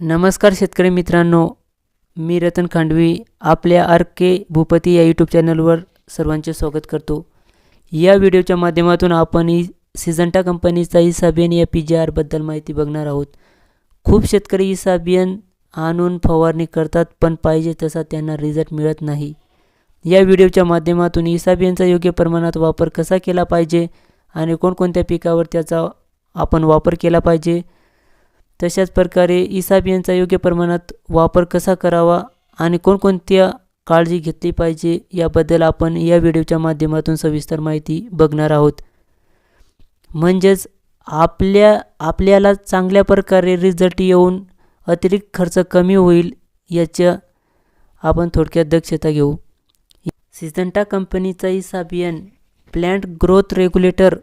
नमस्कार शेतकरी मित्रांनो मी रतन खांडवी आपल्या आर के भूपती या यूट्यूब चॅनलवर सर्वांचे स्वागत करतो. या व्हिडिओच्या माध्यमातून आपण ई सिजंटा कंपनीचा इसाबियन या पी जी आरबद्दल माहिती बघणार आहोत. खूप शेतकरी इसाबियन आणून फवारणी करतात पण पाहिजे तसा त्यांना रिझल्ट मिळत नाही. या व्हिडिओच्या माध्यमातून इसाबियनचा योग्य प्रमाणात वापर कसा केला पाहिजे आणि कोणकोणत्या पिकावर त्याचा आपण वापर केला पाहिजे तशाच प्रकारे इसाबियनचा योग्य प्रमाणात वापर कसा करावा आणि कोणकोणत्या काळजी घेतली पाहिजे याबद्दल आपण या व्हिडिओच्या माध्यमातून सविस्तर माहिती बघणार आहोत. म्हणजेच आपल्या आपल्याला चांगल्या प्रकारे रिझल्ट येऊन अतिरिक्त खर्च कमी होईल याच्या आपण थोडक्यात दक्षता घेऊ. सिजंटा कंपनीचा इसाबियन प्लॅन्ट ग्रोथ रेग्युलेटर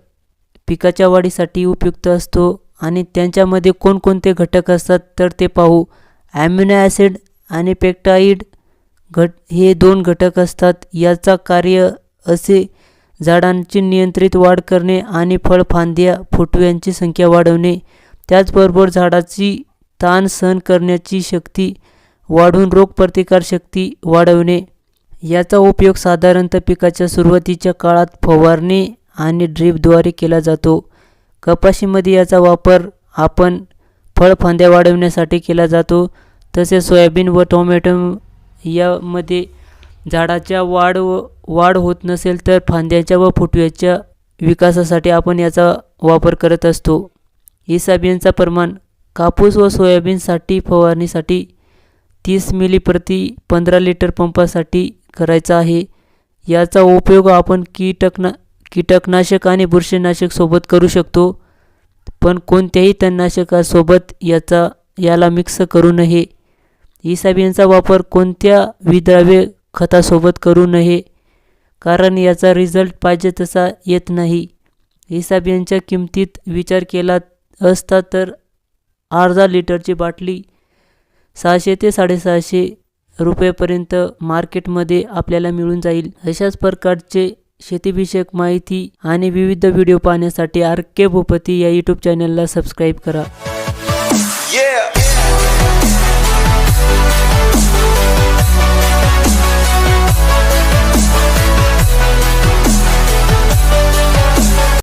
पिकाच्या वाढीसाठी उपयुक्त असतो. आणि त्यांच्यामध्ये कोणकोणते घटक असतात तर ते पाहू. ॲम्युनो ॲसिड आणि पेक्टाईड घट हे दोन घटक असतात. याचा कार्य असे झाडांची नियंत्रित वाढ करणे आणि फळफांद्या फुटव्यांची संख्या वाढवणे. त्याचबरोबर झाडाची ताण सहन करण्याची शक्ती वाढून रोगप्रतिकारशक्ती वाढवणे. याचा उपयोग साधारणतः पिकाच्या सुरुवातीच्या काळात फवारणी आणि ड्रीपद्वारे केला जातो. कपाशीमध्ये याचा वापर आपण फळफांद्या वाढवण्यासाठी केला जातो. तसेच सोयाबीन व टोमॅटो यामध्ये झाडाच्या वाढ व वाढ होत नसेल तर फांद्याच्या व फुटव्याच्या विकासासाठी आपण याचा वापर करत असतो. इसाबियनचा प्रमाण कापूस व सोयाबीनसाठी फवारणीसाठी तीस मिली प्रति पंधरा लिटर पंपासाठी करायचा आहे. याचा उपयोग आपण कीटकना कीटकनाशक आणि बुरशीनाशक सोबत करू शकतो पण कोणत्याही तणनाशकासोबत याचा याला मिक्स करू नये. इसाबियांचा वापर कोणत्या विद्राव्य खतासोबत करू नये कारण याचा रिझल्ट पाहिजे तसा येत नाही. इसाबियांच्या किमतीत विचार केला असता तर अर्धा लिटरची बाटली सहाशे ते साडेसहाशे रुपयापर्यंत मार्केटमध्ये आपल्याला मिळून जाईल. अशाच प्रकारचे शेतीविषयक माहिती आणि विविध व्हिडिओ पाहण्यासाठी आर के भूपती या यूट्यूब चॅनलला सबस्क्राईब करा Yeah.